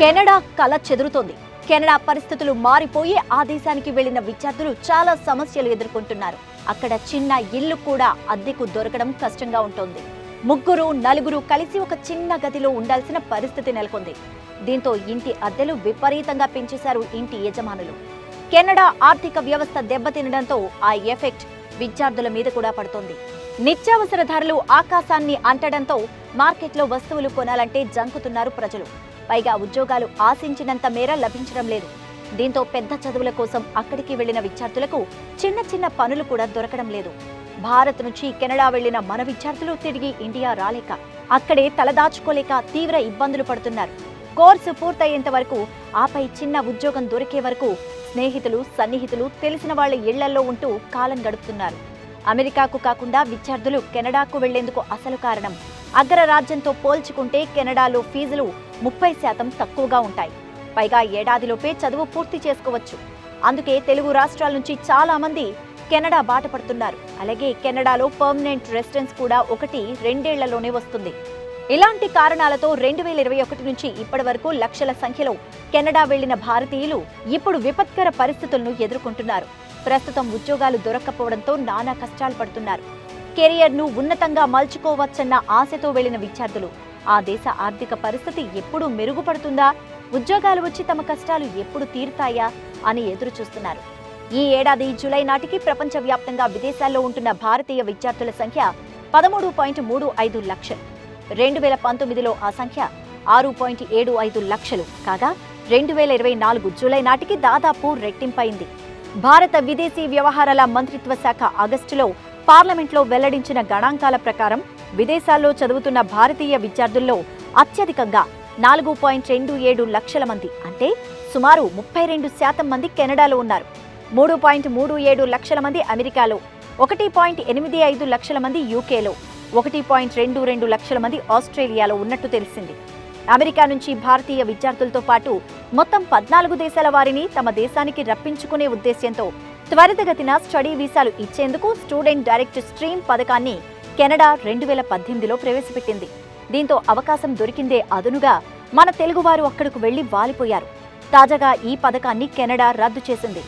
Canada కళ చెదురుతోంది. Canada పరిస్థితులు మారిపోయి ఆ దేశానికి వెళ్ళిన విద్యార్థులు చాలా సమస్యలు ఎదుర్కొంటున్నారు. అక్కడ చిన్న ఇల్లు కూడా అద్దెకు దొరకడం కష్టంగా ఉంటుంది. ముగ్గురు నలుగురు కలిసి ఒక చిన్న గదిలో ఉండాల్సిన పరిస్థితి నెలకొంది. దీంతో ఇంటి అద్దెలు విపరీతంగా పెంచేశారు ఇంటి యజమానులు. కెనడా ఆర్థిక వ్యవస్థ దెబ్బతినడంతో ఆ ఎఫెక్ట్ విద్యార్థుల మీద కూడా పడుతోంది. నిత్యావసర ధరలు ఆకాశాన్ని అంటడంతో మార్కెట్లో వస్తువులు కొనాలంటే జంకుతున్నారు ప్రజలు. పైగా ఉద్యోగాలు ఆశించినంత మేర లభించడం లేదు. దీంతో పెద్ద చదువుల కోసం అక్కడికి వెళ్ళిన విద్యార్థులకు చిన్న చిన్న పనులు కూడా దొరకడం లేదు. భారత్ నుంచి కెనడా వెళ్ళిన మన విద్యార్థులు తిరిగి ఇండియా రాలేక అక్కడే తలదాచుకోలేక తీవ్ర ఇబ్బందులు పడుతున్నారు. కోర్సు పూర్తయ్యేంత వరకు ఆపై చిన్న ఉద్యోగం దొరికే వరకు స్నేహితులు సన్నిహితులు తెలిసిన వాళ్ళ ఇళ్ళలో ఉంటూ కాలం గడుపుతున్నారు. అమెరికాకు కాకుండా విద్యార్థులు కెనడాకు వెళ్ళేందుకు అసలు కారణం అగ్రరాజ్యంతో పోల్చుకుంటే కెనడాలో ఫీజులు ముప్పై శాతం తక్కువగా ఉంటాయి. పైగా ఏడాదిలోపే చదువు పూర్తి చేసుకోవచ్చు. అందుకే తెలుగు రాష్ట్రాల నుంచి చాలా మంది కెనడా బాట పడుతున్నారు అలాగే కెనడాలో పర్మనెంట్ రెసిడెన్స్ కూడా ఒకటి రెండేళ్ళలోనే వస్తుంది. ఇలాంటి కారణాలతో రెండు వేల ఇరవై ఒకటి నుంచి ఇప్పటి వరకు లక్షల సంఖ్యలో కెనడా వెళ్ళిన భారతీయులు ఇప్పుడు విపత్కర పరిస్థితులను ఎదుర్కొంటున్నారు. ప్రస్తుతం ఉద్యోగాలు దొరక్కపోవడంతో నానా కష్టాలు పడుతున్నారు. కెరియర్ను ఉన్నతంగా మలుచుకోవచ్చన్న ఆశతో వెళ్ళిన విద్యార్థులు ఆ దేశ ఆర్థిక పరిస్థితి ఎప్పుడు మెరుగుపడుతుందా? ఉద్యోగాలు వచ్చి తమ కష్టాలు ఎప్పుడు తీరుతాయా? అని ఎదురు చూస్తున్నారు ఈ ఏడాది జూలై నాటికి ప్రపంచవ్యాప్తంగా విదేశాల్లో ఉంటున్న భారతీయ విద్యార్థుల సంఖ్య పదమూడు పాయింట్ మూడు ఐదు లక్షలు. రెండు వేల పంతొమ్మిదిలో ఆ సంఖ్య ఆరు పాయింట్ ఏడు ఐదు లక్షలు. కాగా రెండు వేల ఇరవై నాలుగు జూలై నాటికి దాదాపు రెట్టింపైంది. భారత విదేశీ వ్యవహారాల మంత్రిత్వ శాఖ ఆగస్టులో పార్లమెంట్లో వెల్లడించిన గణాంకాల ప్రకారం విదేశాల్లో చదువుతున్న భారతీయ విద్యార్థుల్లో అత్యధికంగా నాలుగు పాయింట్ రెండు ఏడు లక్షల మంది అంటే సుమారు ముప్పై రెండు శాతం మంది కెనడాలో ఉన్నారు. మూడు పాయింట్ మూడు ఏడు లక్షల మంది అమెరికాలో ఒకటి పాయింట్ ఎనిమిది ఐదు లక్షల మంది యూకేలో ఒకటి పాయింట్ రెండు రెండు లక్షల మంది ఆస్ట్రేలియాలో ఉన్నట్టు తెలిసింది. అమెరికా నుంచి భారతీయ విద్యార్థులతో పాటు మొత్తం పద్నాలుగు దేశాల వారిని తమ దేశానికి రప్పించుకునే ఉద్దేశ్యంతో త్వరితగతిన స్టడీ వీసాలు ఇచ్చేందుకు స్టూడెంట్ డైరెక్ట్ స్ట్రీమ్ పథకాన్ని కెనడా రెండు వేల పద్దెనిమిదిలో ప్రవేశపెట్టింది. దీంతో అవకాశం దొరికిందే అదునుగా మన తెలుగువారు అక్కడకు వెళ్ళి వాలిపోయారు. తాజాగా ఈ పథకాన్ని కెనడా రద్దు చేసింది.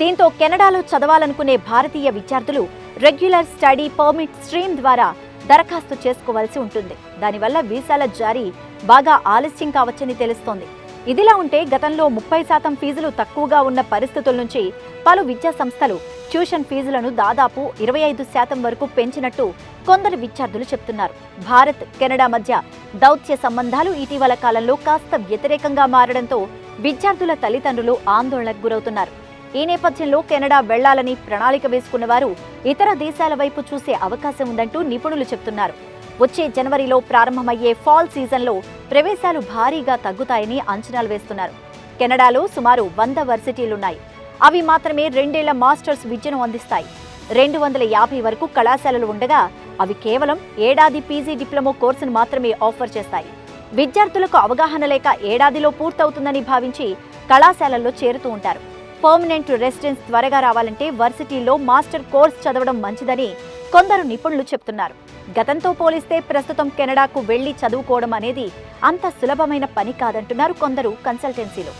దీంతో కెనడాలో చదవాలనుకునే భారతీయ విద్యార్థులు రెగ్యులర్ స్టడీ పర్మిట్ స్ట్రీమ్ ద్వారా దరఖాస్తు చేసుకోవాల్సి ఉంటుంది. దానివల్ల వీసాల జారీ బాగా ఆలస్యం కావచ్చని తెలుస్తోంది. ఇదిలా ఉంటే గతంలో ముప్పై శాతం ఫీజులు తక్కువగా ఉన్న పరిస్థితుల నుంచి పలు విద్యా సంస్థలు ట్యూషన్ ఫీజులను దాదాపు ఇరవై ఐదు శాతం వరకు పెంచినట్టు కొందరు విద్యార్థులు చెప్తున్నారు. భారత్ కెనడా మధ్య దౌత్య సంబంధాలు ఇటీవల కాలంలో కాస్త వ్యతిరేకంగా మారడంతో విద్యార్థుల తల్లిదండ్రులు ఆందోళనకు గురవుతున్నారు. ఈ నేపథ్యంలో కెనడా వెళ్ళాలని ప్రణాళిక వేసుకున్న వారు ఇతర దేశాల వైపు చూసే అవకాశం ఉందంటూ నిపుణులు చెప్తున్నారు. వచ్చే జనవరిలో ప్రారంభమయ్యే ఫాల్ సీజన్లో ప్రవేశాలు భారీగా తగ్గుతాయని అంచనాలు వేస్తున్నారు. కెనడాలో సుమారు వంద వర్సిటీలున్నాయి. అవి మాత్రమే రెండేళ్ళ మాస్టర్స్ విద్యను అందిస్తాయి. రెండు వందల యాభై వరకు కళాశాలలు ఉండగా అవి కేవలం ఏడాది పీజీ డిప్లొమా కోర్సును మాత్రమే ఆఫర్ చేస్తాయి. విద్యార్థులకు అవగాహన లేక ఏడాదిలో పూర్తవుతుందని భావించి కళాశాలల్లో చేరుతూ ఉంటారు. పర్మనెంట్ రెసిడెన్స్ త్వరగా రావాలంటే వర్సిటీలో మాస్టర్ కోర్స్ చదవడం మంచిదని కొందరు నిపుణులు చెప్తున్నారు. గతంతో పోలిస్తే ప్రస్తుతం కెనడాకు వెళ్ళి చదువుకోవడం అనేది అంత సులభమైన పని కాదంటున్నారు కొందరు కన్సల్టెన్సీలు.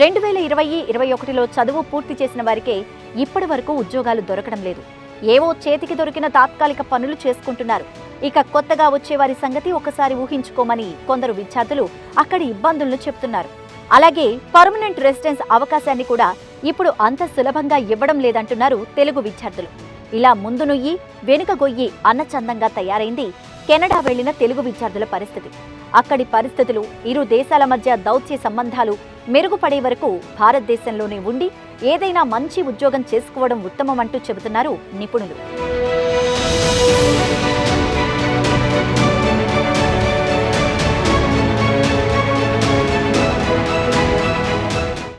రెండు వేల ఇరవై ఇరవై ఒకటిలో చదువు పూర్తి చేసిన వారికే ఇప్పటి వరకు ఉద్యోగాలు దొరకడం లేదు. ఏవో చేతికి దొరికిన తాత్కాలిక పనులు చేసుకుంటున్నారు. ఇక కొత్తగా వచ్చే వారి సంగతి ఒకసారి ఊహించుకోమని కొందరు విద్యార్థులు అక్కడి ఇబ్బందులను చెప్తున్నారు. అలాగే పర్మనెంట్ రెసిడెన్స్ అవకాశాన్ని కూడా ఇప్పుడు అంత సులభంగా ఇవ్వడం లేదంటున్నారు తెలుగు విద్యార్థులు. ఇలా ముందు నుయ్యి వెనుక గొయ్యి అన్నచందంగా తయారైంది కెనడా వెళ్ళిన తెలుగు విద్యార్థుల పరిస్థితి. అక్కడి పరిస్థితులు ఇరు దేశాల మధ్య దౌత్య సంబంధాలు మెరుగుపడే వరకు భారతదేశంలోనే ఉండి ఏదైనా మంచి ఉద్యోగం చేసుకోవడం ఉత్తమమంటూ చెబుతున్నారు నిపుణులు.